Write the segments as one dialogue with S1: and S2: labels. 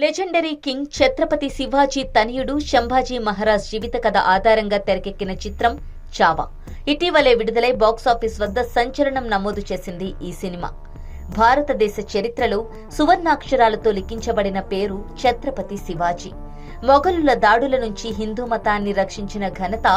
S1: Legendary king Chhatrapati Shivaji తనయుడు శంభాజీ మహారాజ్ జీవిత కథ ఆధారంగా తెరకెక్కిన చిత్రం చావా. ఇటీవలే విడుదలై బాక్సాఫీస్ వద్ద సంచలనం నమోదు చేసింది ఈ సినిమా. భారతదేశ చరిత్రలో సువర్ణాక్షరాలతో లిఖించబడిన పేరు ఛత్రపతి శివాజీ. మొఘలుల దాడుల నుంచి హిందూ మతాన్ని రక్షించిన ఘనత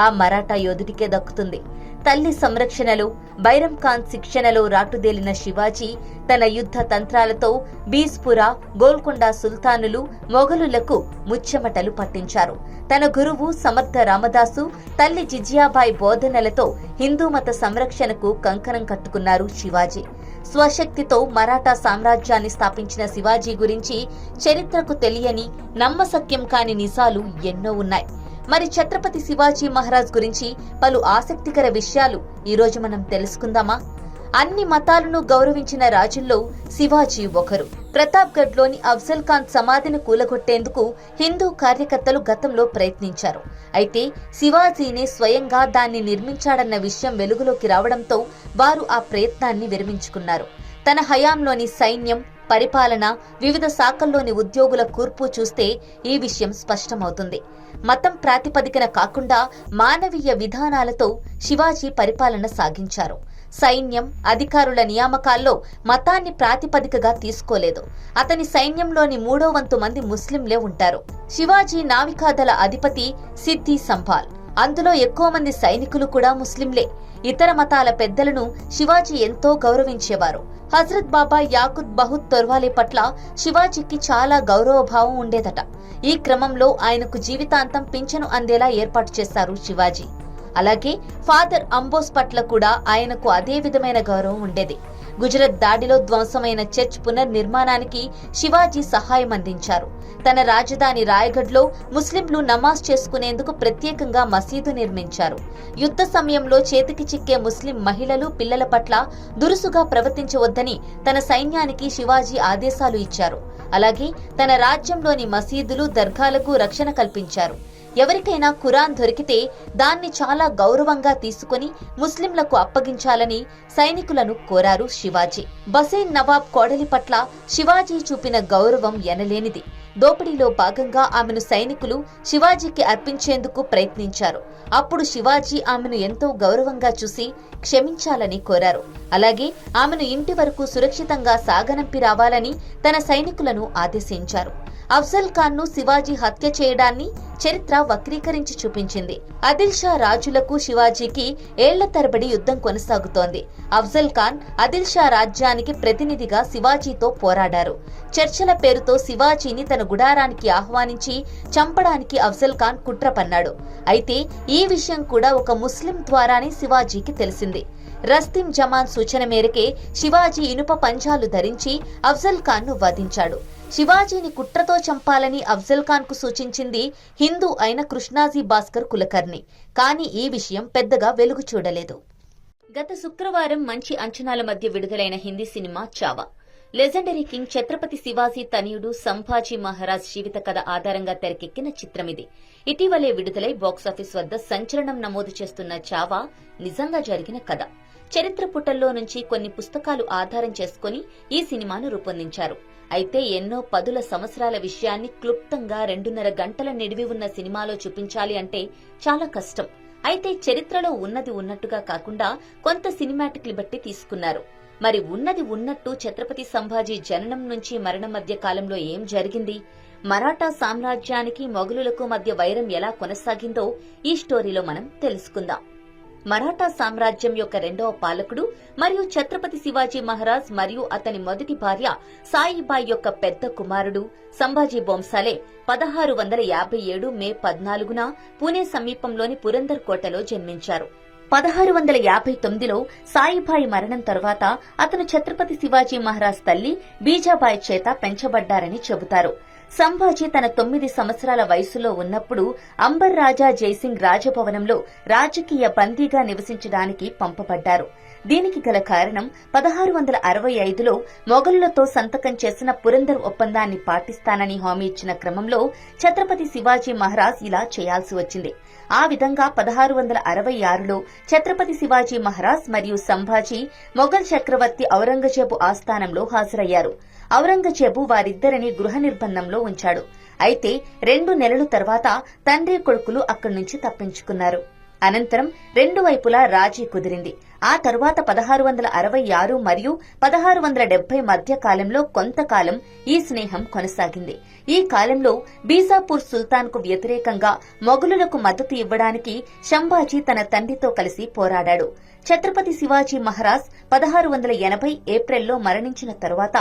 S1: ఆ మరాఠా యోధుడికే దక్కుతుంది. తల్లి సంరక్షణలో బైరం ఖాన్ శిక్షణలో రాటుదేలిన శివాజీ తన యుద్ధ తంత్రాలతో బీస్పురా గోల్కొండ సుల్తానులు మొఘలులకు ముచ్చెమటలు పట్టించారు. తన గురువు సమర్థ రామదాసు తల్లి జిజియాబాయి బోధనలతో హిందూ మత సంరక్షణకు కంకణం కట్టుకున్నారు శివాజీ. స్వశక్తితో మరాఠా సామ్రాజ్యాన్ని స్థాపించిన శివాజీ గురించి చరిత్రకు తెలియని నమ్మసక్యం కాని నిజాలు ఎన్నో ఉన్నాయి. మరి ఛత్రపతి శివాజీ మహారాజ్ గురించి పలు ఆసక్తికర విషయాలు ఈరోజు మనం తెలుసుకుందామా? అన్ని మతాలను గౌరవించిన రాజుల్లో శివాజీ ఒకరు. ప్రతాప్గఢ్లోని అఫ్జల్ ఖాన్ సమాధిని కూలగొట్టేందుకు హిందూ కార్యకర్తలు గతంలో ప్రయత్నించారు. అయితే శివాజీనే స్వయంగా దాన్ని నిర్మించాడన్న విషయం వెలుగులోకి రావడంతో వారు ఆ ప్రయత్నాన్ని విరమించుకున్నారు. తన హయాంలోని సైన్యం పరిపాలన వివిధ శాఖల్లోని ఉద్యోగుల కూర్పు చూస్తే ఈ విషయం స్పష్టమవుతుంది. మతం ప్రాతిపదికన కాకుండా మానవీయ విధానాలతో శివాజీ పరిపాలన సాగించారు. సైన్యం అధికారుల నియామకాల్లో మతాన్ని ప్రాతిపదికగా తీసుకోలేదు. అతని సైన్యంలోని మూడో వంతు మంది ముస్లింలే ఉంటారు. శివాజీ నావికాదళ అధిపతి సిద్ధి సంభాల్. అందులో ఎక్కువ మంది సైనికులు కూడా ముస్లింలే. ఇతర మతాల పెద్దలను శివాజీ ఎంతో గౌరవించేవారు. హజరత్ బాబా యాకుత్ బహుత్ తొర్వాలే పట్ల శివాజీకి చాలా గౌరవభావం ఉండేదట. ఈ క్రమంలో ఆయనకు జీవితాంతం పింఛను అందేలా ఏర్పాటు చేశారు శివాజీ. అలాగే ఫాదర్ అంబోస్ పట్ల కూడా ఆయనకు అదే విధమైన గౌరవం ఉండేది. గుజరాత్ దాడిలో ధ్వంసమైన చర్చ్ పునర్నిర్మాణానికి శివాజీ సహాయం అందించారు. తన రాజధాని రాయగఢ్లో ముస్లింలు నమాజ్ చేసుకునేందుకు ప్రత్యేకంగా మసీదు నిర్మించారు. యుద్ధ సమయంలో చేతికి చిక్కే ముస్లిం మహిళలు పిల్లల పట్ల దురుసుగా ప్రవర్తించవద్దని తన సైన్యానికి శివాజీ ఆదేశాలు ఇచ్చారు. అలాగే తన రాజ్యంలోని మసీదులు దర్గాలకు రక్షణ కల్పించారు. ఎవరికైనా ఖురాన్ దొరికితే దాన్ని చాలా గౌరవంగా తీసుకుని ముస్లింలకు అప్పగించాలని సైనికులను కోరారు శివాజీ. బసేన్ నవాబ్ కోడలి పట్ల శివాజీ చూపిన గౌరవం ఎనలేనిది. దోపిడీలో భాగంగా ఆమెను సైనికులు శివాజీకి అర్పించేందుకు ప్రయత్నించారు. అప్పుడు శివాజీ ఆమెను ఎంతో గౌరవంగా చూసి క్షమించాలని కోరారు. అలాగే ఆమెను ఇంటి వరకు సురక్షితంగా సాగనంపి రావాలని తన సైనికులను ఆదేశించారు. అఫ్జల్ ఖాన్ను శివాజీ హత్య చేయడాన్ని చరిత్ర వక్రీకరించి చూపించింది. ఆదిల్ షా రాజులకు శివాజీకి ఏళ్ళ తరబడి యుద్ధం కొనసాగుతోంది. అఫ్జల్ ఖాన్ ఆదిల్ షా రాజ్యానికి ప్రతినిధిగా శివాజీతో పోరాడారు. చర్చల పేరుతో శివాజీని తన గుడారానికి ఆహ్వానించి చంపడానికి అఫ్జల్ ఖాన్ కుట్ర పన్నాడు. అయితే ఈ విషయం కూడా ఒక ముస్లిం ద్వారానే శివాజీకి తెలిసింది. రస్తీం జమాన్ సూచన మేరకే శివాజీ ఇనుప పంజాలు ధరించి అఫ్జల్ ఖాన్ను వధించాడు. శివాజీని కుట్రతో చంపాలని అఫ్జల్ ఖాన్కు సూచించింది హిందూ అయిన కృష్ణాజీ భాస్కర్ కులకర్ణి. కానీ ఈ విషయం పెద్దగా వెలుగు చూడలేదు. గత శుక్రవారం మంచి అంచనాల మధ్య విడుదలైన Hindi cinema Chhaava. Legendary king Chhatrapati Shivaji తనయుడు సంభాజీ మహారాజ్ జీవిత కథ ఆధారంగా తెరకెక్కిన చిత్రం ఇది ఇటీవలే విడుదలై బాక్సాఫీస్ వద్ద సంచలనం నమోదు చేస్తున్న చావా నిజంగా జరిగిన కథ. చరిత్ర పుటల్లో నుంచి కొన్ని పుస్తకాలు ఆధారం చేసుకుని ఈ సినిమాను రూపొందించారు. అయితే ఎన్నో పదుల సంవత్సరాల విషయాన్ని క్లుప్తంగా రెండున్నర గంటల నిడివి ఉన్న సినిమాలో చూపించాలి అంటే చాలా కష్టం. అయితే చరిత్రలో ఉన్నది ఉన్నట్టుగా కాకుండా కొంత సినిమాటిక్లు బట్టి తీసుకున్నారు. మరి ఉన్నది ఉన్నట్టు ఛత్రపతి సంభాజీ జననం నుంచి మరణం మధ్య కాలంలో ఏం జరిగింది? మరాఠా సామ్రాజ్యానికి మొఘలులకు మధ్య వైరం ఎలా కొనసాగిందో ఈ స్టోరీలో మనం తెలుసుకుందాం. మరాఠా సామ్రాజ్యం యొక్క రెండవ పాలకుడు మరియు ఛత్రపతి శివాజీ మహారాజ్ మరియు అతని మొదటి భార్య సాయిబాయి యొక్క పెద్ద కుమారుడు సంభాజీ బొంసాలే పదహారు వందల యాభై ఏడు మే పద్నాలుగున పూణే సమీపంలోని పురందర్ కోటలో జన్మించారు. పదహారు వందల యాభై తొమ్మిదిలో సాయిబాయి మరణం తర్వాత అతను ఛత్రపతి శివాజీ మహారాజ్ తల్లి బీజాబాయి చేత పెంచబడ్డారని చెబుతారు. సంభాజీ తన తొమ్మిది సంవత్సరాల వయసులో ఉన్నప్పుడు అంబర్ రాజా జైసింగ్ రాజభవనంలో రాజకీయ బందీగా నివసించడానికి పంపబడ్డారు. దీనికి గల కారణం పదహారు వందల అరవై ఐదులో మొఘలులతో సంతకం చేసిన పురందర్ ఒప్పందాన్ని పాటిస్తానని హామీ ఇచ్చిన క్రమంలో ఛత్రపతి శివాజీ మహారాజ్ ఇలా చేయాల్సి వచ్చింది. ఆ విధంగా పదహారు వందల అరవై ఆరులో ఛత్రపతి శివాజీ మహారాజ్ మరియు సంభాజీ మొఘల్ చక్రవర్తి ఔరంగజేబు ఆస్థానంలో హాజరయ్యారు. ఔరంగజేబు వారిద్దరిని గృహ నిర్బంధంలో ఉంచాడు. అయితే రెండు నెలల తర్వాత తండ్రి కొడుకులు అక్కడి నుంచి తప్పించుకున్నారు. అనంతరం రెండు వైపులా రాజీ కుదిరింది. ఆ తరువాత పదహారు వందల అరవై ఆరు మరియు పదహారు వందల డెబ్బై మధ్య కాలంలో కొంతకాలం ఈ స్నేహం కొనసాగింది. ఈ కాలంలో బీజాపూర్ సుల్తాన్కు వ్యతిరేకంగా మొఘలులకు మద్దతు ఇవ్వడానికి శంభాజీ తన తండ్రితో కలిసి పోరాడాడు. ఛత్రపతి శివాజీ మహారాజ్ పదహారు వందల ఎనభై ఏప్రిల్లో మరణించిన తరువాత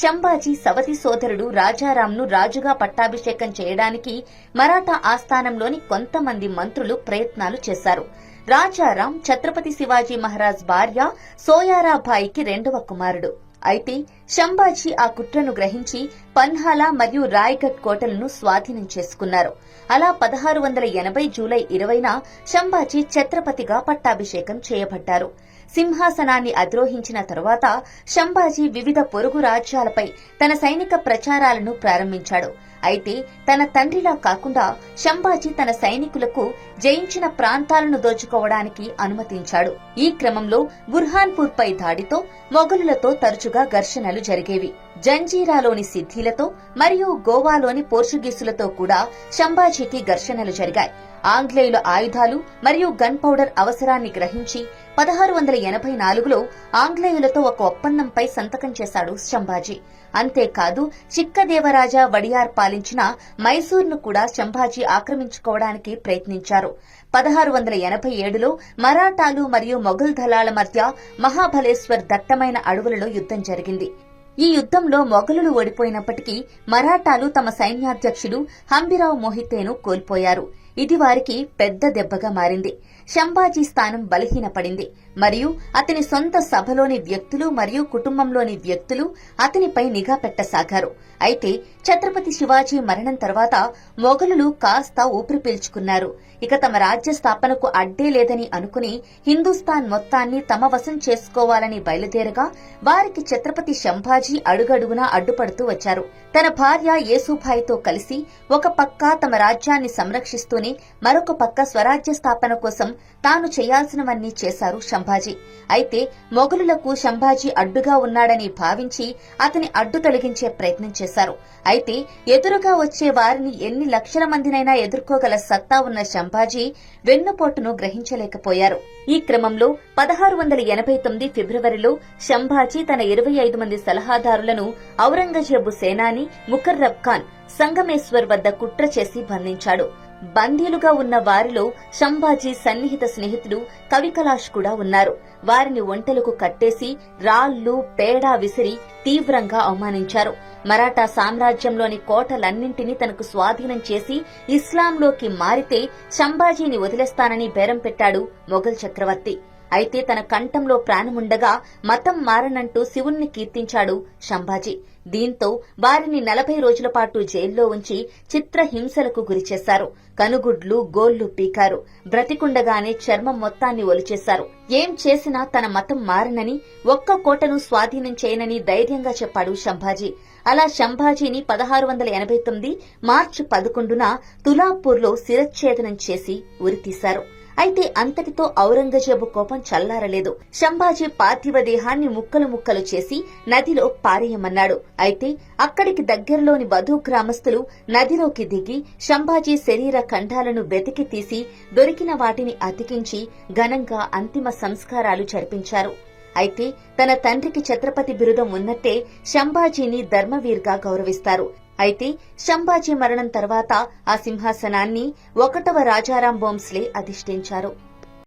S1: శంభాజీ సవతి సోదరుడు రాజారాంను రాజుగా పట్టాభిషేకం చేయడానికి మరాఠా ఆస్థానంలోని కొంతమంది మంత్రులు ప్రయత్నాలు చేశారు. రాజారాం ఛత్రపతి శివాజీ మహారాజ్ భార్య సోయారాబాయికి రెండవ కుమారుడు. అయితే శంభాజీ ఆ కుట్రను గ్రహించి పన్హాలా మరియు రాయ్గఢ్ కోటలను స్వాధీనం చేసుకున్నారు. అలా పదహారు వందల ఎనభై జూలై ఇరవైన శంభాజీ ఛత్రపతిగా పట్టాభిషేకం చేయబడ్డారు. సింహాసనాన్ని అధిరోహించిన తరువాత శంభాజీ వివిధ పొరుగు రాజ్యాలపై తన సైనిక ప్రచారాలను ప్రారంభించాడు. అయితే తన తండ్రిలా కాకుండా శంభాజీ తన సైనికులకు జయించిన ప్రాంతాలను దోచుకోవడానికి అనుమతించాడు. ఈ క్రమంలో బుర్హాన్పూర్ పై దాడితో మొఘలులతో తరచుగా ఘర్షణలు జరిగేవి. జంజీరాలోని సిద్ధిలతో మరియు గోవాలోని పోర్చుగీసులతో కూడా శంభాజీకి ఘర్షణలు జరిగాయి. ఆంగ్లేయుల ఆయుధాలు మరియు గన్ పౌడర్ అవసరాన్ని గ్రహించి పదహారు వందల ఎనభై నాలుగులో ఆంగ్లేయులతో ఒక ఒప్పందంపై సంతకం చేశాడు శంభాజీ. అంతేకాదు చిక్కదేవరాజా వడియార్ పాలించిన మైసూర్ను కూడా శంభాజీ ఆక్రమించుకోవడానికి ప్రయత్నించారు. పదహారు వందల ఎనభై ఏడులో మరాఠాలు మరియు మొఘల్ దళాల మధ్య మహాబలేశ్వర్ దట్టమైన అడవులలో యుద్ధం జరిగింది. ఈ యుద్ధంలో మొఘలులు ఓడిపోయినప్పటికీ మరాఠాలు తమ సైన్యాధ్యక్షుడు హంబిరావు మోహితేను కోల్పోయారు. ఇది వారికి పెద్ద దెబ్బగా మారింది. శంభాజీ స్థానం బలహీనపడింది. మరియు అతని సొంత సభలోని వ్యక్తులు మరియు కుటుంబంలోని వ్యక్తులు అతనిపై నిఘా పెట్టసాగారు. అయితే ఛత్రపతి శివాజీ మరణం తర్వాత మొఘలులు కాస్త ఊపిరి పీల్చుకున్నారు. ఇక తమ రాజ్య స్థాపనకు అడ్డే లేదని అనుకుని హిందూస్థాన్ మొత్తాన్ని తమ వశం చేసుకోవాలని బయలుదేరగా వారికి ఛత్రపతి శంభాజీ అడుగడుగునా అడ్డుపడుతూ వచ్చారు. తన భార్య యేసుభాయితో కలిసి ఒక పక్క తమ రాజ్యాన్ని సంరక్షిస్తూనే మరొక పక్క స్వరాజ్య స్థాపన కోసం తాను చేయాల్సినవన్నీ చేశారు శంభాజీ. అయితే మొఘలులకు శంభాజీ అడ్డుగా ఉన్నాడని భావించి అతని అడ్డు తొలగించే ప్రయత్నం చేశారు. అయితే ఎదురుగా వచ్చే వారిని ఎన్ని లక్షల మందినైనా ఎదుర్కోగల సత్తా ఉన్న శంభాజీ వెన్నుపోటును గ్రహించలేకపోయారు. ఈ క్రమంలో పదహారు వందల ఎనభై తొమ్మిది ఫిబ్రవరిలో శంభాజీ తన ఇరవై ఐదు మంది సలహాదారులను ఔరంగజేబు సేనాని ముకర్రబ్ ఖాన్ సంగమేశ్వర్ వద్ద కుట్ర చేసి బంధించాడు. బందీలుగా ఉన్న వారిలో శంభాజీ సన్నిహిత స్నేహితుడు కవికలాష్ కూడా ఉన్నారు. వారిని ఒంటెలకు కట్టేసి రాళ్ళు పేడా విసిరి తీవ్రంగా అవమానించారు. మరాఠా సామ్రాజ్యంలోని కోటలన్నింటినీ తనకు స్వాధీనం చేసి ఇస్లాంలోకి మారితే శంభాజీని వదిలేస్తానని బేరం పెట్టాడు మొఘల్ చక్రవర్తి. అయితే తన కంఠంలో ప్రాణముండగా మతం మారనంటూ శివుణ్ణి కీర్తించాడు శంభాజీ దీంతో వారిని నలభై రోజుల పాటు జైల్లో ఉంచి చిత్రహింసలకు గురిచేశారు కనుగుడ్లు గోళ్ళు పీకారు. బ్రతికుండగానే చర్మం మొత్తాన్ని ఒలిచేశారు. ఏం చేసినా తన మతం మారనని ఒక్క కోటను స్వాధీనం చేయనని ధైర్యంగా చెప్పాడు శంభాజీ. అలా శంభాజీని పదహారు వందల ఎనభై తొమ్మిది మార్చి పదకొండున తులాపూర్లో శిరచ్ఛేదనం చేసి ఉరితీశారు. అయితే అంతటితో ఔరంగజేబు కోపం చల్లారలేదు. శంభాజీ పార్థివ దేహాన్ని ముక్కలు ముక్కలు చేసి నదిలో పారేయమన్నాడు. అయితే అక్కడికి దగ్గరలోని వధు గ్రామస్తులు నదిలోకి దిగి శంభాజీ శరీర ఖండాలను వెతికి తీసి దొరికిన వాటిని అతికించి ఘనంగా అంతిమ సంస్కారాలు జరిపించారు. అయితే తన తండ్రికి ఛత్రపతి బిరుదం ఉన్నట్టే శంభాజీని ధర్మవీర్గా గౌరవిస్తారు. అయితే శంభాజీ మరణం తర్వాత ఆ సింహాసనాన్ని ఒకటవ రాజారాం భోంస్లే అధిష్ఠించారు.